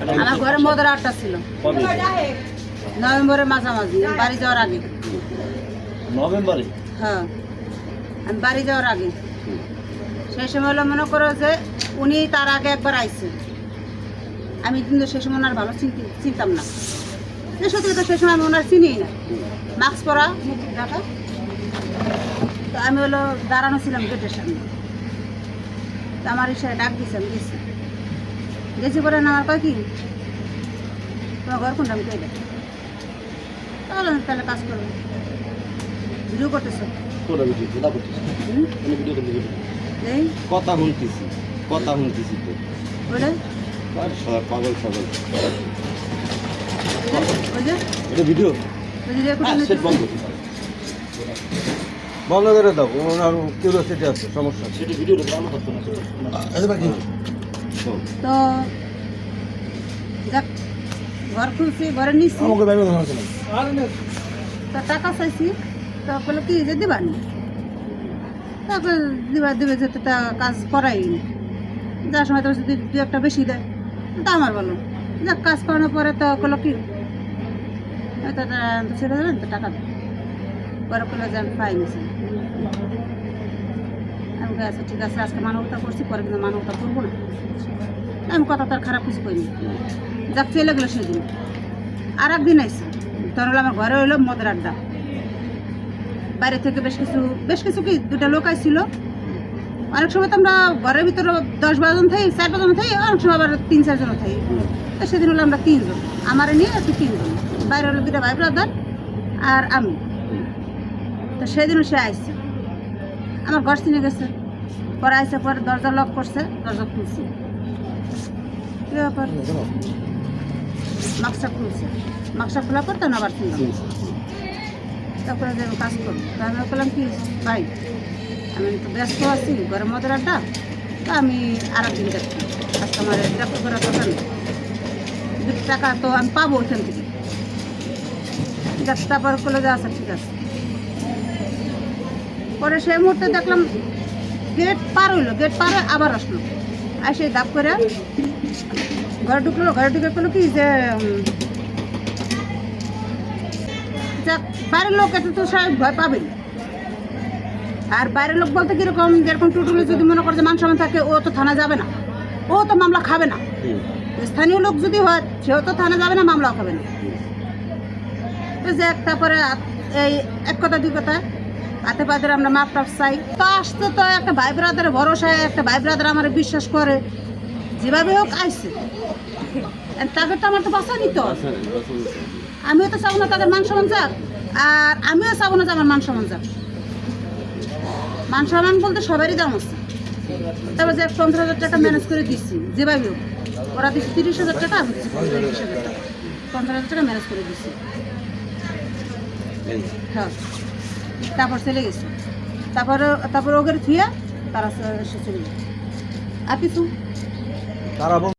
আমার ঘরে মদের আটটা ছিল। নভেম্বরের মাঝামাঝি আমি বাড়ি যাওয়ার আগে। নভেম্বরে? হ্যাঁ আমি বাড়ি যাওয়ার আগে। সেই সময় হলো মনে করো যে উনি তার আগে একবার আইছে। আমি কিন্তু সেই সময় ওনার ভালো চিনতাম না। সত্যি কথা সেই সময় আমি ওনার চিনিই না। মাস্ক পরা মুখ ঢাকা। তো আমি হলো দাঁড়ানো ছিলাম গেটের সামনে। তো আমার ইশারে ডাক দিছে আমি গেছি। গেছি পরে না আমার কয় কি? তোমার ঘর কোনটা আমি কইলে তাহলে তাহলে কাজ করব। ভিডিও করতেছো? কোথা শুনতেছি কথা শুনতেছি তো। পাগল পাগল এটা ভিডিও? হ্যাঁ বন্ধ। বন্ধ করে দাও ওনার কিউরিয়াসিটি আছে সমস্যা সেটা ভিডিওটা চালু করতে না। এই বাকি। তো যাক ঘর খুলছি ঘরে নিচ্ছি আমাকে তা টাকা চাইছি তো বলে কি যে দিবানি তারপরে দিবা দিবে যেতে তা কাজ করাই যার সময় তো যদি দু একটা বেশি দেয় তা আমার বলো। যাক কাজ করানোর পরে তো বলো কি? তো ছেড়ে দেবেন তো টাকা পরে বলে যে আমি পাই নিছি আমি আচ্ছা ঠিক আছে আজকে মানবতা করছি পরে কিন্তু মানবতা করব না। আমি কথা তার খারাপ কিছু করিনি যাক, চলে গেলো সেদিন। আর একদিন আইসি তখন হলো আমার ঘরে হলো মদের আড্ডা। বাইরে থেকে বেশ কিছু বেশ কিছু কি দুটা লোক আইছিল। অনেক সময় তো আমরা ঘরের ভিতরে দশ বারো জন থাকি চার পাঁচজন থাকি অনেক সময় আবার তিন চারজন থাকি তো সেদিন হলো আমরা তিনজন। আমার নিয়ে একটু তিনজন। বাইরে হলো দুটা ভাই ব্রাদার আর আমি। তো সেদিনও সে আইসে আমার ঘর চিনে গেছে। পরে আইসে পরে দরজা লক করছে, দরজা খুলছি। ব্যাপার? মাক্সটা খুলছে। মাক্সটা খোলার পর তখন আবার শুনলাম তারপরে কাজ করি তো আমি বললাম, কি ভাই, আমি তো ব্যস্ত আছি, ঘরের মধ্যে তো আমি আর একদিন দেখছি। আজকে আমার দেখতে করার কথা নেই টাকা তো আমি পাবো ওইখান থেকে। তারপর করলে যে আচ্ছা ঠিক আছে। পরে সেই মুহূর্তে দেখলাম গেট পার হইল গেট পারে আবার আসলো। আর সেই দাপ করে ঘরে ঢুকলো ঘরে ঢুকে পেল কি যে বাইরের লোক এত তো সবাই ভয় পাবেন আর বাইরের লোক বলতে কীরকম যেরকম টুটুলে যদি মনে করে যে মান সম্মান থাকে ও তো থানা যাবে না। ও তো মামলা খাবে না। স্থানীয় লোক যদি হয় সেও তো থানা যাবে না মামলা খাবে না। তো যাক তারপরে এই এক কথা দুই কথা। হাতে পাতে আমরা মাপ টাপ চাই। তো আসতে তো একটা ভাই ব্রাদারের ভরসায় একটা ভাই ব্রাদার আমার বিশ্বাস করে। যেভাবে হোক আইসে তাকে তো আমার তো বাঁচা নিত আমিও তো চাবো না তাদের মান সম্মান যাক আর আমিও চাবো না যে আমার মান সম্মান যাক মান সম্মান বলতে সবারই দাম আছে। তারপর যে পনেরো হাজার টাকা ম্যানেজ করে দিচ্ছি যেভাবে হোক। ওরা দিচ্ছে তিরিশ হাজার টাকা আমি দিচ্ছি পনেরো হাজার টাকা। ম্যানেজ করে দিচ্ছি হ্যাঁ। তারপর চলে গেছে। তারপরে তারপর ওকে থুয়ে তারা চলে গেছে। আর কিছু?